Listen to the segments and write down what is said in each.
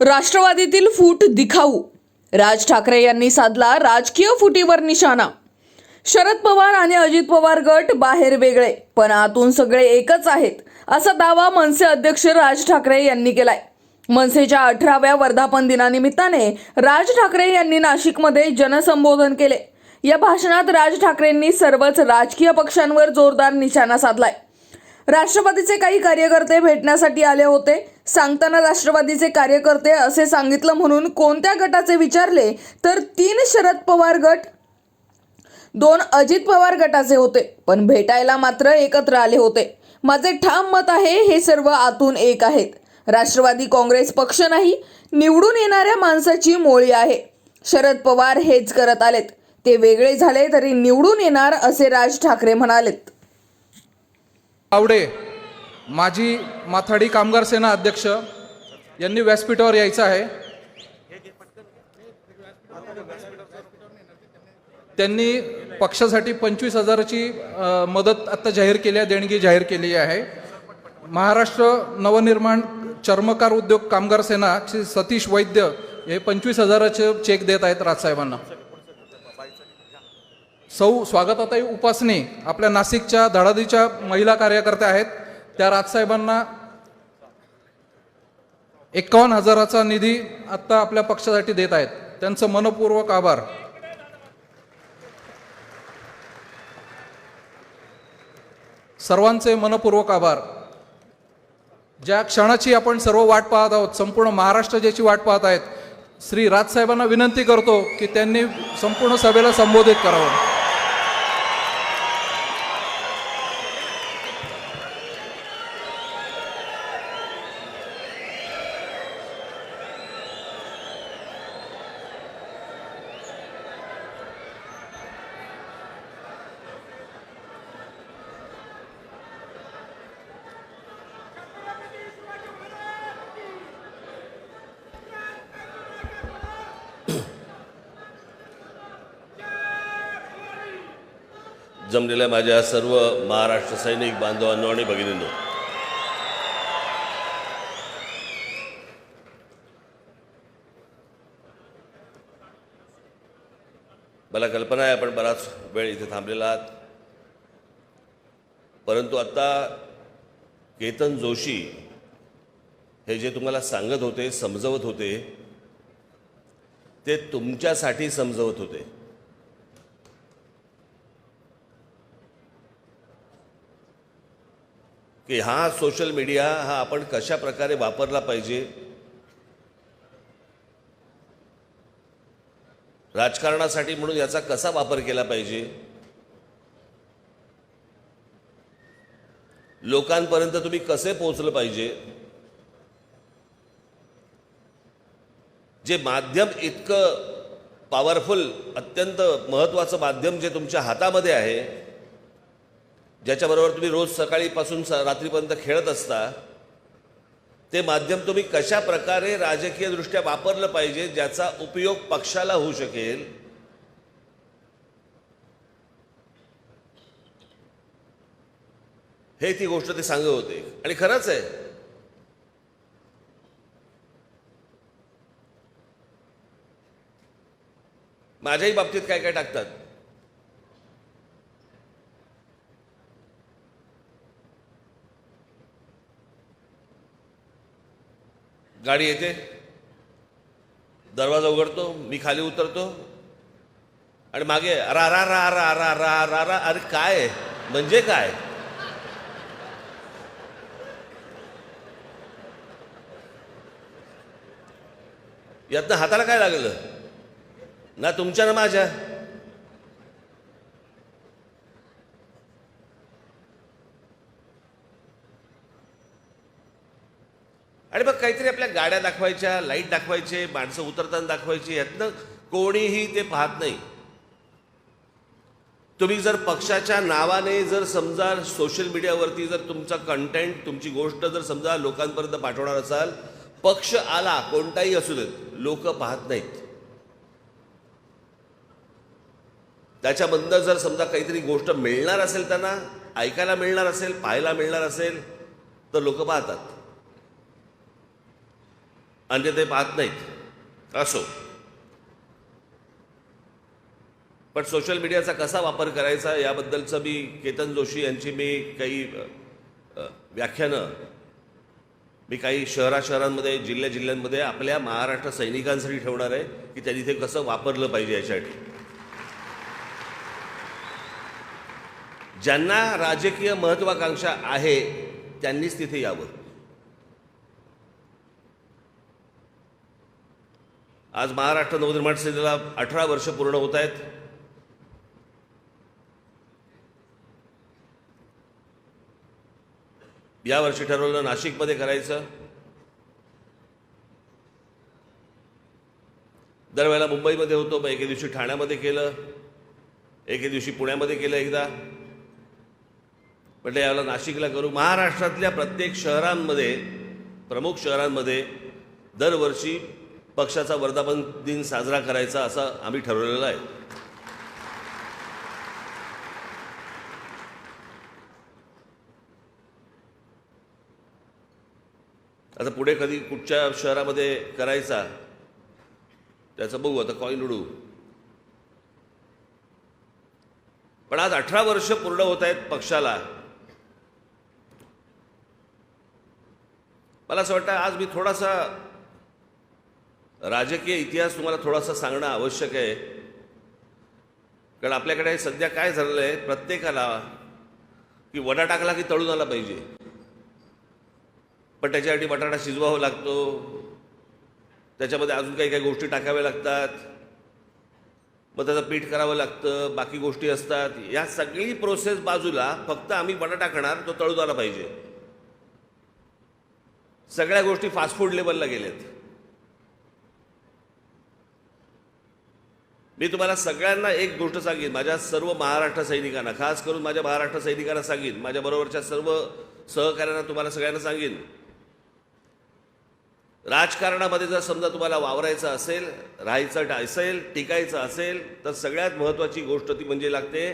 राष्ट्रवादीतील फूट दिखाऊ. राज ठाकरे यांनी साधला राजकीय फुटीवर निशाणा. शरद पवार आणि अजित पवार गट बाहेर वेगळे पण आतून सगळे एकच आहेत असा दावा मनसे अध्यक्ष राज ठाकरे यांनी केलाय. मनसेच्या अठराव्या वर्धापन दिनानिमित्ताने राज ठाकरे यांनी नाशिकमध्ये जनसंबोधन केले. या भाषणात राज ठाकरेंनी सर्वच राजकीय पक्षांवर जोरदार निशाणा साधलाय. राष्ट्रवादीचे काही कार्यकर्ते भेटण्यासाठी आले होते सांगताना राष्ट्रवादीचे कार्यकर्ते असे सांगितलं म्हणून कोणत्या गटाचे विचारले तर तीन शरद पवार गट दोन अजित पवार गटाचे होते. पण भेटायला मात्र एकत्र आले होते. माझे ठाम मत आहे हे सर्व आतून एक आहेत. राष्ट्रवादी काँग्रेस पक्ष नाही निवडून येणाऱ्या माणसाची मोळी आहे. शरद पवार हेच करत आलेत. ते वेगळे झाले तरी निवडून येणार असे राज ठाकरे म्हणालेत. आवडे माजी माथाडी कामगार सेना अध्यक्ष यांनी व्यासपीठावर यायचं आहे. त्यांनी पक्षासाठी पंचवीस हजाराची मदत आता जाहीर केली आहे देणगी जाहीर केली आहे. महाराष्ट्र नवनिर्माण चर्मकार उद्योग कामगार सेनाचे सतीश वैद्य हे पंचवीस हजाराचे चेक देत आहेत राजसाहेबांना. सौ स्वागताताई उपासनी आपल्या नाशिकच्या धडादीच्या महिला कार्यकर्त्या आहेत. त्या राजसाहेबांना एकावन्न हजाराचा निधी आत्ता आपल्या पक्षासाठी देत आहेत. त्यांचं मनपूर्वक आभार. सर्वांचे मनपूर्वक आभार. ज्या क्षणाची आपण सर्व वाट पाहत आहोत संपूर्ण महाराष्ट्र ज्याची वाट पाहत आहेत श्री राजसाहेबांना विनंती करतो की त्यांनी संपूर्ण सभेला संबोधित करावं. जमलेल्या माझ्या सर्व महाराष्ट्र सैनिक बांधवांनो आणि भगिनींनो. मला कल्पना आहे आपण बराच वेळ इथे थांबलेला आहात. परंतु आता केतन जोशी हे जे तुम्हाला सांगत होते समजवत होते ते तुमच्यासाठी समजवत होते. की हा सोशल मीडिया हा आपण कशा प्रकारे वापरला पाहिजे? राजकारणासाठी म्हणून याचा कसा वापर केला पाहिजे? लोकांपर्यंत तुम्ही कसे पोहोचलं पाहिजे? जे माध्यम इतकं पॉवरफुल अत्यंत महत्त्वाचं माध्यम जे तुमच्या हातामध्ये आहे ज्याच्याबरोबर तुम्ही रोज सकाळीपासून स रात्रीपर्यंत खेळत असता ते माध्यम तुम्ही कशा प्रकारे राजकीयदृष्ट्या वापरलं पाहिजे ज्याचा उपयोग पक्षाला होऊ शकेल? हे ती गोष्ट ते सांगत होते. आणि खरंच आहे. माझ्याही बाबतीत काय काय टाकतात? गाडी येते. दरवाजा उघडतो मी खाली उतरतो. आणि मागे रा रा रा रा रा रा रा रा अरे काय? म्हणजे काय? यातनं हाताला काय लागलं? ना तुमच्या ना माझ्या. काहीतरी आपल्या गाड्या दाखवायच्या लाइट दाखवायचे माणसं उतरताना दाखवायची यातनं कोणीही ते पाहत नाही. तुम्ही जर पक्षाच्या नावाने जर समजा सोशल मीडियावरती जर तुमचा कंटेंट तुमची गोष्ट जर समजा लोकांपर्यंत पाठवणार असाल पक्ष आला कोणताही असू देत लोक पाहत नाहीत. त्याच्याबद्दल जर समजा काहीतरी गोष्ट मिळणार असेल त्यांना ऐकायला मिळणार असेल पाहायला मिळणार असेल तर लोक पाहतात. आणि ते पाहत नाहीत. असो. पण सोशल मीडियाचा कसा वापर करायचा याबद्दलचं मी केतन जोशी यांची मी काही व्याख्यानं मी काही शहरा शहरांमध्ये जिल्ह्या जिल्ह्यांमध्ये आपल्या महाराष्ट्र सैनिकांसाठी ठेवणार आहे की त्यांनी ते कसं वापरलं पाहिजे यासाठी ज्यांना राजकीय महत्वाकांक्षा आहे त्यांनीच तिथे यावं. आज महाराष्ट्र नवनिर्माण सेनेला अठरा वर्ष पूर्ण होत आहेत. यावर्षी ठरवलं नाशिकमध्ये करायचं. दरवेळेला मुंबईमध्ये होतो मग एके दिवशी ठाण्यामध्ये केलं एके दिवशी पुण्यामध्ये केलं एकदा. म्हटलं यावेळेला नाशिकला करू. महाराष्ट्रातल्या प्रत्येक शहरांमध्ये प्रमुख शहरांमध्ये दरवर्षी पक्षाचा वर्धापन दिन साजरा करायचा असं आम्ही ठरवलेलं आहे. आता पुढे कधी कुठच्या शहरामध्ये करायचा त्याचं बघू आता कॉईन उडू. पण आज अठरा वर्ष पूर्ण होत आहेत पक्षाला. मला असं वाटतं आज मी थोडासा राजकीय इतिहास तुम्हाला थोडासा सांगणं आवश्यक आहे. कारण आपल्याकडे सध्या काय झालेलं आहे प्रत्येकाला की वडा टाकला की तळून आला पाहिजे. पण त्याच्यासाठी बटाटा शिजवावा लागतो. त्याच्यामध्ये अजून काही काही गोष्टी टाकाव्या लागतात. मग त्याचं पीठ करावं लागतं बाकी गोष्टी असतात. या सगळी प्रोसेस बाजूला फक्त आम्ही बटाटा टाकणार तो तळून आला पाहिजे. सगळ्या गोष्टी फास्ट फूड लेवलला गेल्यात मी तुम्हाला सगळ्यांना एक गोष्ट सांगेन. माझ्या सर्व महाराष्ट्र सैनिकांना खास करून माझ्या महाराष्ट्र सैनिकांना सांगेन. माझ्या बरोबरच्या सर्व सहकार्यांना तुम्हाला सगळ्यांना सांगेन. राजकारणामध्ये जर समजा तुम्हाला वावरायचं असेल राहायचं असेल टिकायचं असेल तर सगळ्यात महत्त्वाची गोष्ट ती म्हणजे लागते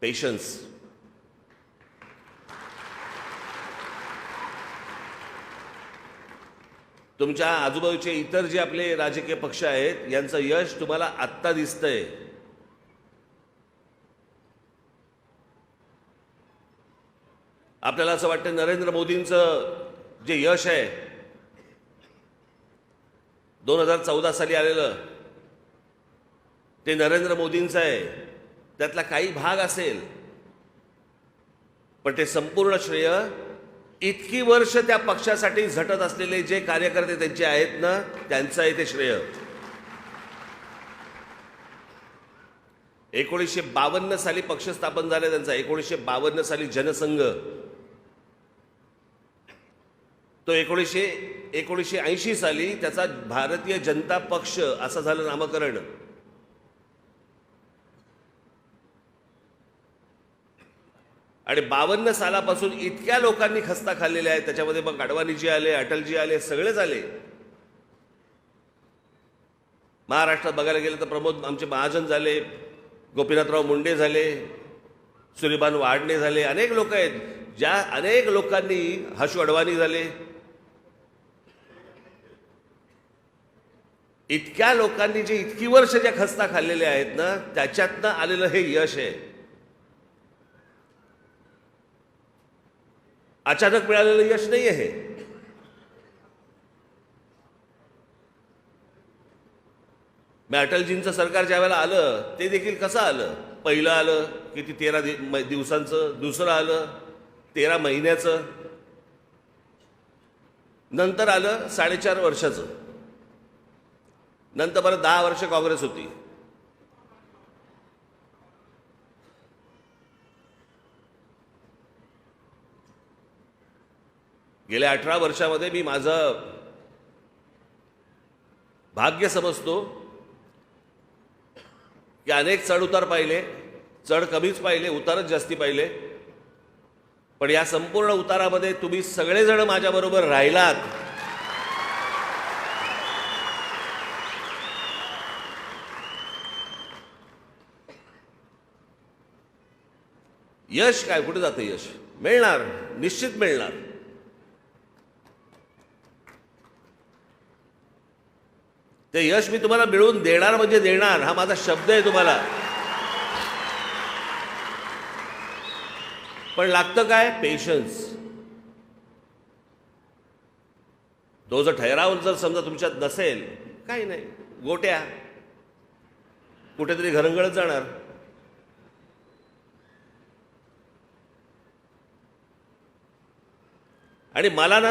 पेशन्स तुमच्या आजूबाजूचे इतर जे आपले राजकीय पक्ष आहेत यांचं यश तुम्हाला आत्ता दिसतंय. आपल्याला असं वाटतं नरेंद्र मोदींचं जे यश आहे दोन हजार चौदा साली आलेलं ते नरेंद्र मोदींचं आहे. त्यातला काही भाग असेल पण ते संपूर्ण श्रेय इतकी वर्ष त्या पक्षासाठी झटत असलेले जे कार्यकर्ते त्यांचे आहेत ना त्यांचं आहे ते श्रेय. एकोणीसशे बावन्न साली पक्ष स्थापन झाले त्यांचा एकोणीसशे बावन्न साली जनसंघ. तो एकोणीसशे एकोणीसशे ऐंशी साली त्याचा भारतीय जनता पक्ष असं झालं नामकरण. आणि बावन्न सालापासून इतक्या लोकांनी खस्ता खाल्लेल्या आहेत. त्याच्यामध्ये मग अडवाणीजी आले अटलजी आले सगळेच आले. महाराष्ट्रात बघायला गेलं तर प्रमोद आमचे महाजन झाले गोपीनाथराव मुंडे झाले सुलिबान वाडणे झाले अनेक लोक आहेत. ज्या अनेक लोकांनी हशू अडवाणी झाले. इतक्या लोकांनी जे इतकी वर्ष ज्या खस्ता खाल्लेल्या आहेत ना त्याच्यातनं आलेलं हे यश आहे. अचानक मिळालेलं यश नाही आहे मी अटलजींचं सरकार ज्या वेळेला आलं ते देखील कसं आलं? पहिलं आलं किती तेरा दिवसांचं दुसरं आलं तेरा महिन्याचं. नंतर आलं साडेचार वर्षाचं. नंतर परत दहा वर्ष काँग्रेस होती. गेल्या अठरा वर्षामध्ये मी माझं भाग्य समजतो की अनेक चढउतार पाहिले चढ कमीच पाहिले उतारच जास्ती पाहिले. पण या संपूर्ण उतारामध्ये तुम्ही सगळेजण माझ्याबरोबर राहिलात. यश काय? कुठे जातं यश? मिळणार निश्चित मिळणार. ते यश मी तुम्हाला मिळवून देणार म्हणजे देणार हा माझा शब्द आहे तुम्हाला. पण लागतं काय? पेशन्स तो जर ठहराव जर समजा तुमच्यात नसेल काही नाही गोट्या. कुठेतरी घरंगळत जाणार. आणि मला ना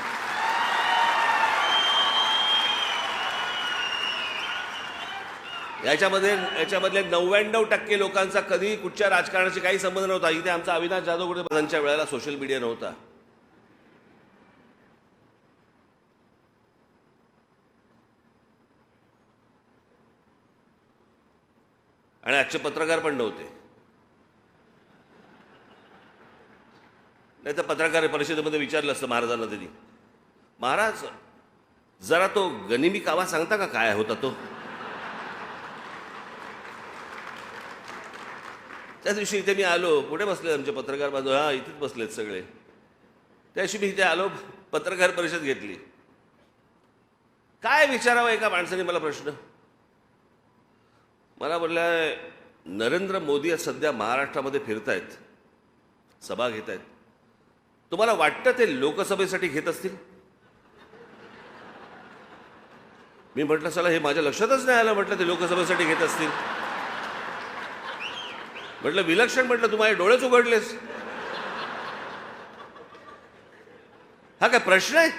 याच्यामध्ये याच्यामधले नव्याण्णव टक्के लोकांचा कधी कुठच्या राजकारणाशी काही संबंध नव्हता. इथे आमचा अविनाश जाधव कुठे प्रधानच्या वेळेला सोशल मीडिया नव्हता. आणि आजचे पत्रकार पण नव्हते. नाही तर पत्रकार परिषदेमध्ये विचारलं असतं महाराजांना त्यांनी. महाराज जरा तो गनिमी कावा सांगता का काय होता तो? त्याच दिवशी इथे मी आलो. कुठे बसले आमचे पत्रकार बाजू. हा इथेच बसलेत सगळे. त्या दिवशी मी इथे आलो पत्रकार परिषद घेतली. काय विचारावं एका माणसाने मला प्रश्न? मला बोलल्या नरेंद्र मोदी सध्या महाराष्ट्रामध्ये फिरतायत सभा घेत आहेत तुम्हाला वाटतं ते लोकसभेसाठी घेत असतील? मी म्हटलं चला हे माझ्या लक्षातच नाही आलं म्हटलं ते लोकसभेसाठी घेत असतील. म्हटलं विलक्षण म्हटलं तुम्हाला डोळेच उघडलेस हा काय प्रश्न आहे?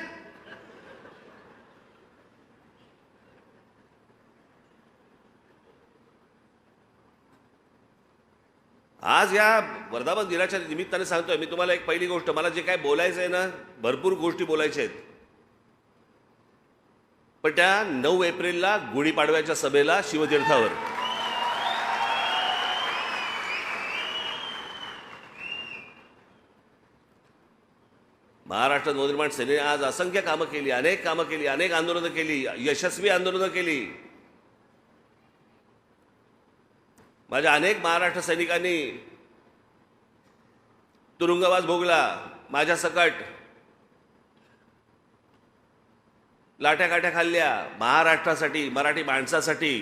आज या वर्धापन दिनाच्या निमित्ताने सांगतोय मी तुम्हाला एक पहिली गोष्ट मला जे काय बोलायचं आहे ना भरपूर गोष्टी बोलायच्या आहेत. पण त्या नऊ एप्रिलला गुढीपाडव्याच्या सभेला शिवतीर्थावर. महाराष्ट्र नवनिर्माण सेनेने आज असंख्य कामं केली अनेक कामं केली अनेक आंदोलनं केली यशस्वी आंदोलनं केली. माझ्या अनेक महाराष्ट्र सैनिकांनी तुरुंगवास भोगला माझ्या सकट लाट्या काठ्या खाल्ल्या महाराष्ट्रासाठी मराठी माणसासाठी.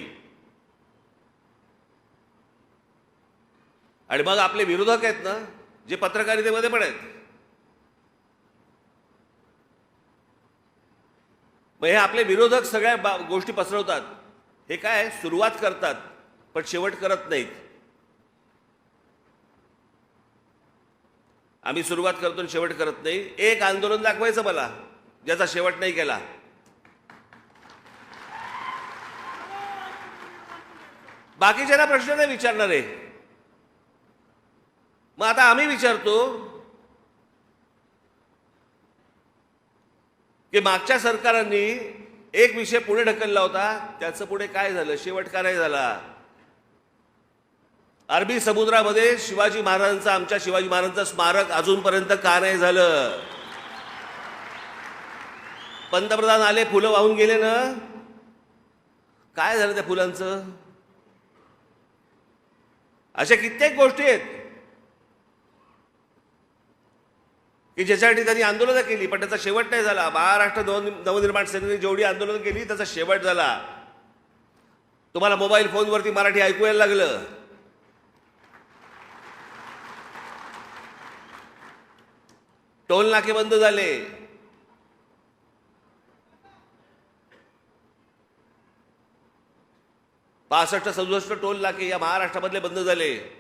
आणि मग आपले विरोधक आहेत ना जे पत्रकारितेमध्ये पण आहेत. मग हे आपले विरोधक सगळ्या बा गोष्टी पसरवतात. हे काय? सुरुवात करतात पण शेवट करत नाहीत. आम्ही सुरुवात करतो आणि शेवट करत नाही. एक आंदोलन दाखवायचं मला ज्याचा शेवट नाही केला. बाकीच्यांना प्रश्न नाही विचारणार. आहे मग आता आम्ही विचारतो की मागच्या सरकारांनी एक विषय पुढे ढकलला होता त्याचं पुढे काय झालं? शेवट का नाही झाला? अरबी समुद्रामध्ये शिवाजी महाराजांचं आमच्या शिवाजी महाराजांचं स्मारक अजूनपर्यंत का नाही झालं? पंतप्रधान आले फुलं वाहून गेले ना? काय झालं त्या फुलांचं? अशा कित्येक गोष्टी आहेत. की ज्याच्यासाठी त्यांनी आंदोलनं केली पण त्याचा शेवट नाही झाला. महाराष्ट्र नव नवनिर्माण सेनेने जेवढी आंदोलनं केली त्याचा शेवट झाला. तुम्हाला मोबाईल फोनवरती मराठी ऐकू यायला लागलं. टोल नाके बंद झाले. पासष्ट सदुसष्ट टोल नाके या महाराष्ट्रामधले बंद झाले.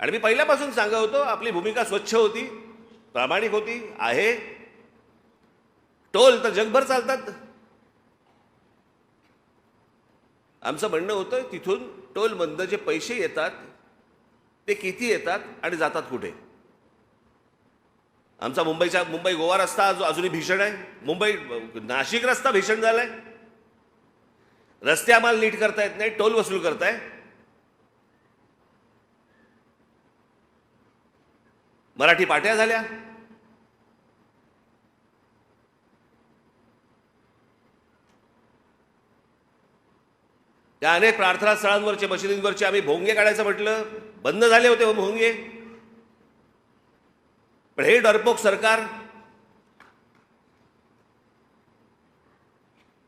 आणि मी पहिल्यापासून सांगत होतो आपली भूमिका स्वच्छ होती प्रामाणिक होती आहे. टोल तर जगभर चालतात. आमचं म्हणणं होतं तिथून टोलमधनं जे पैसे येतात ते किती येतात आणि जातात कुठे? आमचा मुंबईचा मुंबई गोवा रस्ता अजून अजूनही भीषण आहे. मुंबई नाशिक रस्ता भीषण झालाय. रस्ते आम्हाला नीट करता येत नाही टोल वसूल करताय. मराठी पाट्या झाल्या. त्या अनेक प्रार्थना स्थळांवरचे मशिदींवरचे आम्ही भोंगे काढायचं म्हटलं. बंद झाले होते हो भोंगे. पण हे डरपोक सरकार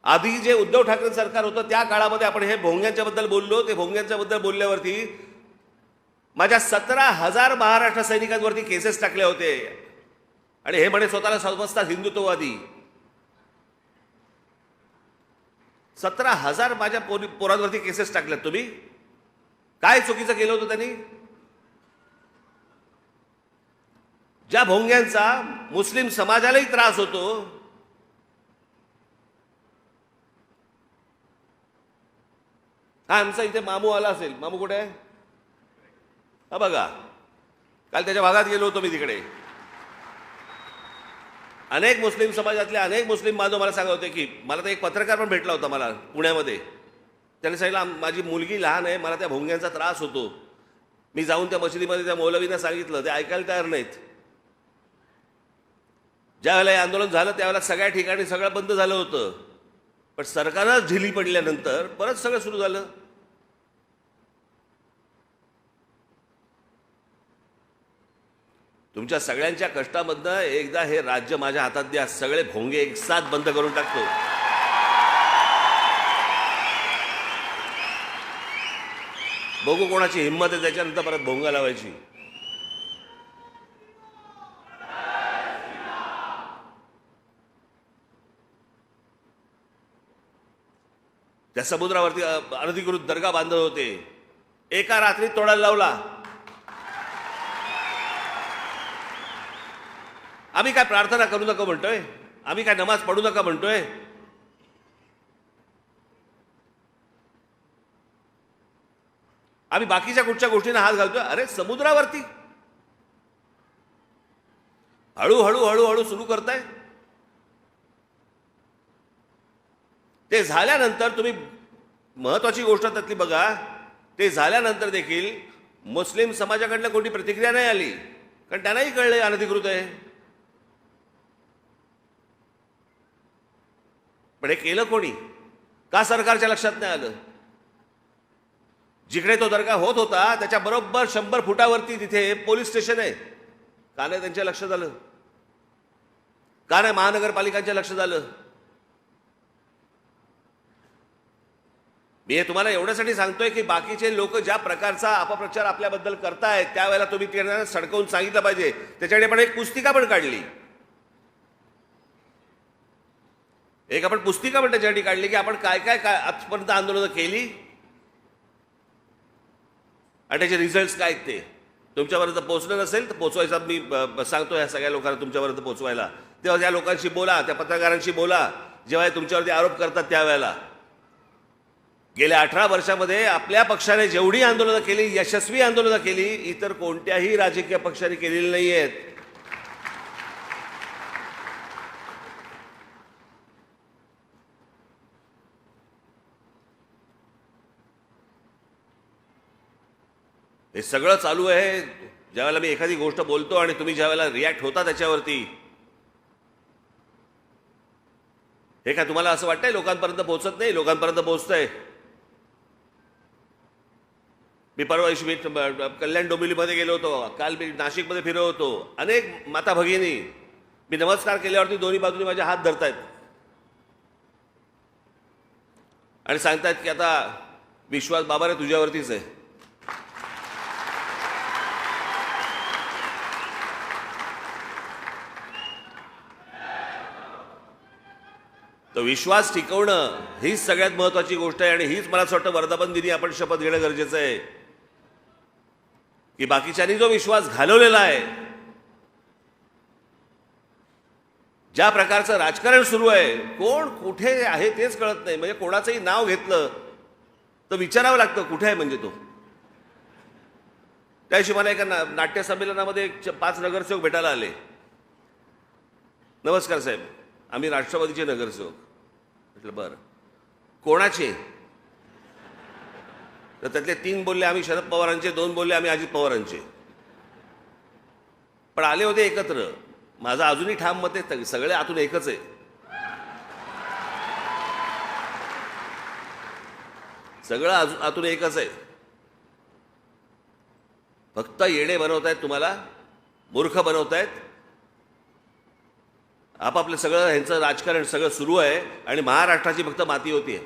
आधी जे उद्धव ठाकरे सरकार होतं त्या काळामध्ये आपण हे भोंग्यांच्याबद्दल बोललो. ते भोंग्यांच्याबद्दल बोलल्यावरती माझ्या सतरा हजार महाराष्ट्र सैनिकांवरती केसेस टाकले होते. आणि हे म्हणे स्वतःला समजतात हिंदुत्ववादी. सतरा हजार माझ्या पोरी पोरांवरती केसेस टाकल्यात तुम्ही? काय चुकीचं केलं होतं त्यांनी? ज्या भोंग्यांचा मुस्लिम समाजालाही त्रास होतो हा आमचा इथे मामू आला असेल. मामू कुठे आहे? हा बघा. काल त्याच्या भागात गेलो होतो मी तिकडे. अनेक मुस्लिम समाजातले अनेक मुस्लिम बांधव मला सांगत होते की मला तर एक पत्रकार पण भेटला होता मला पुण्यामध्ये. त्याने सांगितलं माझी मुलगी लहान आहे मला त्या भोंग्यांचा त्रास होतो. मी जाऊन त्या मशिदीमध्ये त्या मौलवीनं सांगितलं ते ऐकायला तयार नाहीत. ज्यावेळेला हे आंदोलन झालं त्यावेळेला सगळ्या ठिकाणी सगळं बंद झालं होतं. पण सरकारच ढिली पडल्यानंतर परत सगळं सुरू झालं. तुमच्या सगळ्यांच्या कष्टामधनं एकदा हे राज्य माझ्या हातात द्या. सगळे भोंगे एक साथ बंद करून टाकतो. बघू कोणाची हिंमत आहे त्याच्यानंतर परत भोंगा लावायची. त्या समुद्रावरती अनधिकृत दर्गा बांधत होते. एका रात्रीत तोडायला लावला. आम्ही काय प्रार्थना करू नका म्हणतोय? आम्ही काय नमाज पडू नका म्हणतोय? आम्ही बाकीच्या कुठच्या गोष्टींना हात घालतोय? अरे समुद्रावरती. हळूहळू हळूहळू सुरू करताय. ते झाल्यानंतर तुम्ही महत्वाची गोष्ट त्यातली बघा. ते झाल्यानंतर देखील मुस्लिम समाजाकडनं कोणती प्रतिक्रिया नाही आली. कारण त्यांनाही कळलं अनधिकृत आहे. पण हे केलं कोणी? का सरकारच्या लक्षात नाही आलं? जिकडे तो दर्गा होत होता त्याच्या बरोबर शंभर फुटावरती तिथे पोलीस स्टेशन आहे. का नाही त्यांच्या लक्षात आलं? का नाही महानगरपालिकांच्या लक्षात आलं? मी हे तुम्हाला एवढ्यासाठी सांगतोय की बाकीचे लोक ज्या प्रकारचा अपप्रचार आपल्याबद्दल करतायत त्यावेळेला तुम्ही त्यांना सडकवून सांगितलं पाहिजे. त्याच्याकडे पण एक पुस्तिका पण काढली. एक आपण पुस्तिका पण त्याच्यासाठी काढली की आपण काय काय काय आजपर्यंत आंदोलनं केली? आणि त्याचे रिझल्ट काय आहेत ते? तुमच्यापर्यंत पोहोचलं नसेल तर पोचवायचा मी सांगतो या सगळ्या लोकांना तुमच्यापर्यंत पोचवायला तेव्हा त्या लोकांशी बोला त्या पत्रकारांशी बोला. जेव्हा तुमच्यावरती आरोप करतात त्यावेळेला. गेल्या अठरा वर्षामध्ये आपल्या पक्षाने जेवढी आंदोलनं केली यशस्वी आंदोलनं केली इतर कोणत्याही राजकीय पक्षाने केलेली नाही आहेत हे सगळं चालू आहे. ज्यावेळेला मी एखादी गोष्ट बोलतो आणि तुम्ही ज्यावेळेला रिॲक्ट होता त्याच्यावरती. हे काय तुम्हाला असं वाटतंय लोकांपर्यंत पोहोचत नाही? लोकांपर्यंत पोहोचतंय. मी परवा दिवशी मी कल्याण डोंबिवलीमध्ये गेलो होतो. काल मी नाशिकमध्ये फिरलो होतो. अनेक माता भगिनी मी नमस्कार केल्यावरती दोन्ही बाजूनी माझे हात धरतायत. आणि सांगतायत की आता विश्वास बाबा रे तुझ्यावरतीच आहे. तर विश्वास टिकवणं हीच सगळ्यात महत्वाची गोष्ट आहे आणि हीच मला असं वाटतं वर्धापन दिनी आपण शपथ घेणं गरजेचं आहे. की बाकीच्यांनी जो विश्वास घालवलेला आहे ज्या प्रकारचं राजकारण सुरू आहे कोण कुठे आहे तेच कळत नाही. म्हणजे कोणाचंही नाव घेतलं तर विचारावं लागतं कुठे आहे म्हणजे तो. त्याशी मला एका ना नाट्य संमेलनामध्ये एक च- पाच नगरसेवक भेटायला आले. नमस्कार साहेब. आम्ही राष्ट्रवादीचे नगरसेवक. म्हटलं बरं. कोणाचे? तर त्यातले तीन बोलले आम्ही शरद पवारांचे. दोन बोलले आम्ही अजित पवारांचे. पण आले होते एकत्र. माझं अजूनही ठाम मत आहे सगळे आतून एकच आहे. सगळं अजून आतून एकच आहे. फक्त येणे बनवतायत तुम्हाला मूर्ख बनवतायत आपापलं सगळं ह्यांचं राजकारण सगळं सुरू आहे आणि महाराष्ट्राची फक्त माती होती.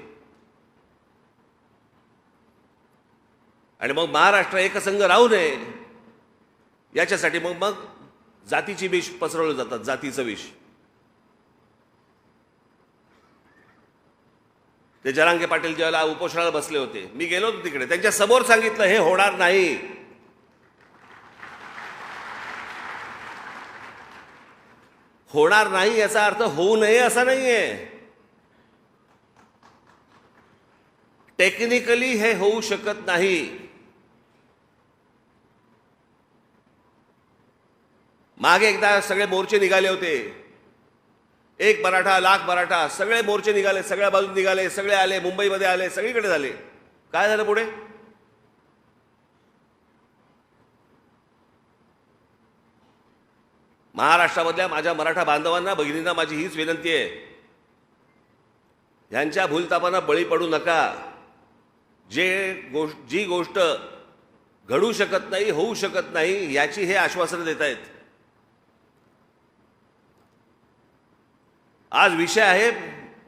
आणि मग महाराष्ट्र एकसंघ राहू नये याच्यासाठी मग मग जातीची विष पसरवलं जातात जातीचं विष. ते जरांगे पाटील ज्यावेळेला उपोषणाला बसले होते मी गेलो होतो तिकडे त्यांच्यासमोर सांगितलं हे होणार नाही. होणार नाही याचा अर्थ होऊ नये असा नाही आहे टेक्निकली हे होऊ शकत नाही. मागे एकदा सगळे मोर्चे निघाले होते. एक मराठा लाख मराठा सगळे मोर्चे निघाले सगळ्या बाजून निघाले सगळे आले मुंबईमध्ये आले सगळीकडे झाले. काय झालं पुढे? महाराष्ट्रामधल्या माझ्या मराठा बांधवांना भगिनींना माझी हीच विनंती आहे. ह्यांच्या भूलतापांना बळी पडू नका. जे गोष्ट जी गोष्ट घडू शकत नाही होऊ शकत नाही याची हे आश्वासनं देत आहेत. आज विषय आहे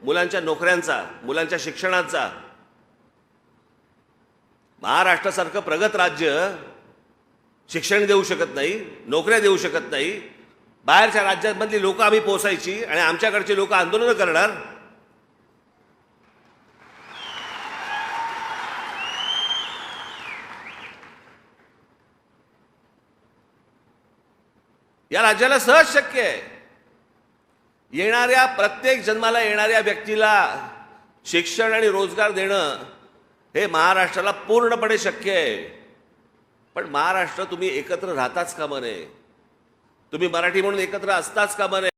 मुलांच्या नोकऱ्यांचा मुलांच्या शिक्षणाचा. महाराष्ट्रासारखं प्रगत राज्य शिक्षण देऊ शकत नाही नोकऱ्या देऊ शकत नाही बाहेरच्या राज्यांमधली लोक आम्ही पोसायची आणि आमच्याकडचे लोक आंदोलनं करणार? या राज्याला सहज शक्य आहे. येणाऱ्या प्रत्येक जन्माला येणाऱ्या व्यक्तीला शिक्षण आणि रोजगार देणं हे महाराष्ट्राला पूर्णपणे शक्य आहे. पण महाराष्ट्र तुम्ही एकत्र राहताच का नये तुम्ही मराठी म्हणून एकत्र असताच कामा नये